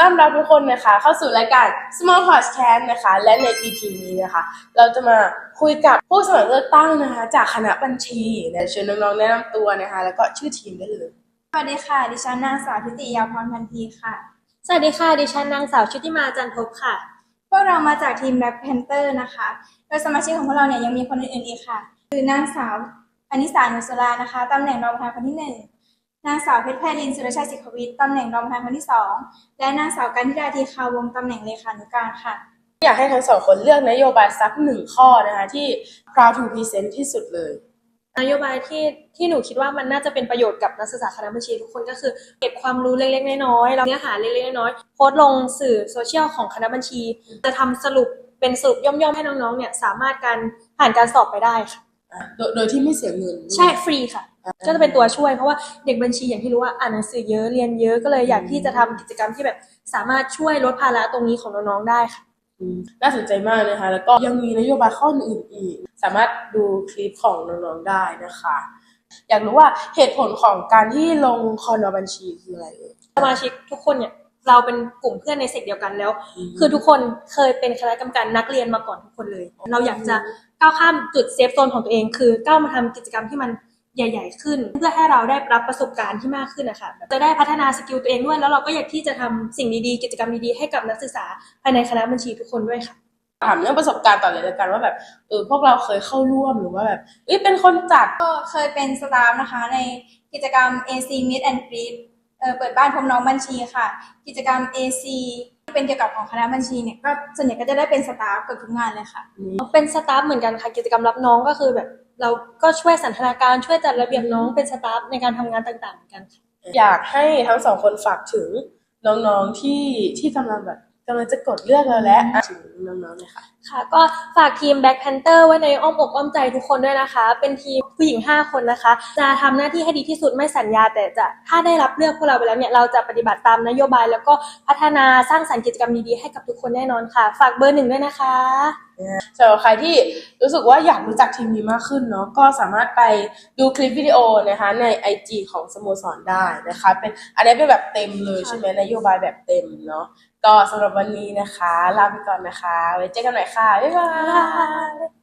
ต้อนรับทุกคนนะคะ เข้าสู่รายการ Small Podcast นะคะ และใน EP นี้นะคะ เราจะมาคุยกับผู้สมัครเลือกตั้งนะคะ จากคณะบัญชีนะเชิญน้องๆแนะนำตัวนะคะ แล้วก็ชื่อทีมได้เลย สวัสดีค่ะ ดิฉันนางสาวทิติยาพรพันธีค่ะ สวัสดีค่ะ ดิฉันนางสาวชุติมาจันทบค่ะ พวกเรามาจากทีม Black Panther นะคะ โดยสมาชิกของพวกเราเนี่ยยังมีคนอื่นๆอีกค่ะ คือนางสาวอนิสานุสรานะคะตำแหน่งรองประธานคนที่หนึ่ง นางสาวเพชรไพรินทร์สุรชัยศิขวิทย์ตำแหน่งรองประธานคนที่สองและนางสาวกันธิดาทีคาวงศ์ตำแหน่งเลขานุการค่ะ อยากให้ทั้งสองคนเลือกนโยบายสักหนึ่งข้อนะคะที่ proud to present ที่สุดเลย นโยบายที่ที่หนูคิดว่ามันน่าจะเป็นประโยชน์กับนักศึกษาคณะบัญชีทุกคนก็คือเก็บความรู้เล็กๆน้อยๆแล้วเนื้อหาเล็กๆน้อยๆโพสต์ลงสื่อโซเชียลของคณะบัญชี จะทำสรุปเป็นสรุปย่อมๆให้น้องๆเนี่ยสามารถการผ่านการสอบไปได้ค่ะ โดยโดยที่ไม่เสียเงิน ใช่ฟรีค่ะ ก็จะเป็นตัวช่วยเพราะว่าเด็กบัญชีอย่างที่รู้ว่าอ่านหนังสือเยอะเรียนเยอะก็เลยอยากที่จะทำกิจกรรมที่แบบสามารถช่วยลดภาระตรงนี้ของน้องๆได้ค่ะอืมน่าสนใจมากนะคะ แล้วก็ยังมีนโยบายข้ออื่นอีก สามารถดูคลิปของน้องๆได้นะคะ อยากรู้ว่าเหตุผลของการที่ลงคอนบัญชีคืออะไรเอ่ยสมาชิกทุกคนเนี่ย เราเป็นกลุ่มเพื่อนในเซกเดียวกันแล้ว คือทุกคนเคยเป็นคณะกรรมการนักเรียนมาก่อนทุกคนเลย เราอยากจะก้าวข้ามจุดเซฟโซนของตัวเอง คือก้าวมาทำกิจกรรมที่มันใหญ่ ๆ ขึ้น เพื่อให้เราได้รับประสบการณ์ที่มากขึ้นนะคะแบบจะได้พัฒนาสกิลตัวเองด้วย แล้วเราก็อยากที่จะทำสิ่งดีๆ กิจกรรมดีๆ ให้กับนักศึกษาภายในคณะบัญชีทุกคนด้วยค่ะถามเรื่องประสบการณ์ต่อเลยละกันว่าแบบเออพวกเราเคยเข้าร่วมหรือว่าแบบเอ้ยเป็นคนจัดก็เคยเป็นสตาฟนะคะในกิจกรรม AC Meet and Greet เอ่อเปิดบ้านพบน้องบัญชีค่ะ กิจกรรม AC ที่เป็นเกี่ยวกับของคณะบัญชีเนี่ยก็ส่วนใหญ่ก็จะได้เป็นสตาฟเกับทุกงานเลยค่ะ เป็นสตาฟเหมือนกันค่ะกิจกรรมรับน้องก็คือแบบเราก็ช่วยสันทนาการช่วยจัดระเบียบน้องเป็นสตาฟในการทำงานต่างๆเหมือนกันค่ะอยากให้ทั้งสองคนฝากถึงน้องๆที่ที่กำลังแบบกำลังจะกดเลือกเราแล้วอะถึงน้องๆเลยค่ะค่ะก็ฝากทีม Black Panther ไว้ในอ้อมอกอ้อมใจทุกคนด้วยนะคะ เป็นทีมผู้หญิง 5 คนนะคะ จะทำหน้าที่ให้ดีที่สุดไม่สัญญา แต่จะถ้าได้รับเลือกพวกเราไปแล้วเนี่ยเราจะปฏิบัติตามนโยบาย แล้วก็พัฒนาสร้างสรรค์กิจกรรมดีๆให้กับทุกคนแน่นอนค่ะ ฝากเบอร์หนึ่งด้วยนะคะสำหรับใครที่รู้สึกว่าอยากรู้จักทีมนี้มากขึ้นเนาะก็สามารถไปดูคลิปวิดีโอนะคะใน IG ของสโมสรได้นะคะ เป็นอันนี้เป็นแบบเต็มเลยค่ะใช่ไหมนโยบายแบบเต็มเนาะก็สำหรับวันนี้นะคะ ลาไปก่อนนะคะ ไว้เจอกันใหม่ค่ะ บ๊ายบาย